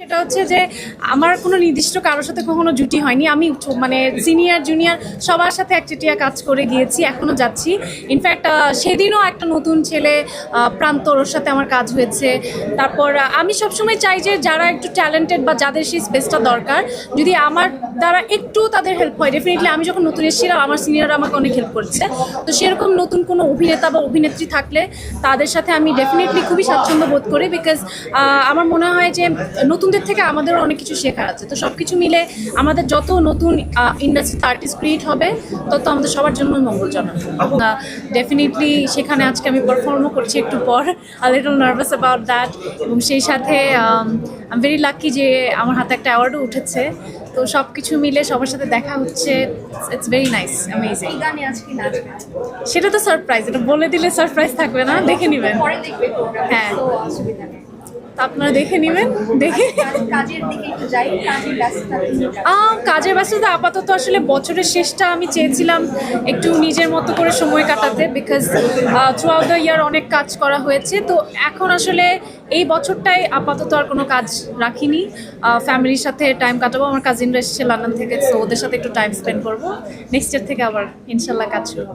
সেটা হচ্ছে যে আমার কোনো নির্দিষ্ট কারোর সাথে কখনো জুটি হয়নি। আমি মানে সিনিয়র জুনিয়র সবার সাথে একচেটিয়া কাজ করে গিয়েছি, এখনও যাচ্ছি। ইনফ্যাক্ট সেদিনও একটা নতুন ছেলে প্রান্তর ওর সাথে আমার কাজ হয়েছে। তারপর আমি সবসময় চাই যে যারা একটু ট্যালেন্টেড বা যাদের সেই স্পেসটা দরকার, যদি আমার দ্বারা একটু তাদের হেল্প হয়। ডেফিনেটলি আমি যখন নতুন এসেছিলাম, আমার সিনিয়ররা আমাকে অনেক হেল্প করছে। তো সেরকম নতুন কোনো অভিনেতা বা অভিনেত্রী থাকলে তাদের সাথে আমি ডেফিনেটলি খুবই স্বাচ্ছন্দ্য বোধ করি বিকজ আমার মনে হয় যে নতুনদের থেকে আমাদের অনেক কিছু শেখার আছে। তো সব কিছু মিলে আমাদের যত নতুন ইন্ডাস্ট্রিতে আর্টিস্ট ক্রিয়েট হবে তত আমাদের সবার জন্য মঙ্গলজনক। ডেফিনেটলি সেখানে আজকে আমি পারফর্মও করছি একটু পর a little nervous about that এবং সেই সাথে আই ভেরি লাকি যে আমার হাতে একটা অ্যাওয়ার্ডও উঠেছে। তো সব কিছু মিলে সবার সাথে দেখা হচ্ছে ইটস ভেরি নাইস অ্যামেজিং সেটা তো সারপ্রাইজ এটা বলে দিলে সারপ্রাইজ থাকবে না দেখে নেবেন। হ্যাঁ। আপনারা দেখে নেবেন দেখে। কাজের দিকে একটু যাই কাজের ব্যস্ততা কাজের আপাতত আসলে বছরের শেষটা আমি চেয়েছিলাম একটু নিজের মতো করে সময় কাটাতে because throughout the year অনেক কাজ করা হয়েছে। তো এখন আসলে এই বছরটাই আপাতত আর কোনো কাজ রাখিনি। ফ্যামিলির সাথে টাইম কাটাবো। আমার কাজিনরা এসেছে লন্ডন থেকে তো ওদের সাথে একটু টাইম স্পেন্ড করব। নেক্সট ইয়ার থেকে আবার ইনশাল্লাহ কাজ শুরু।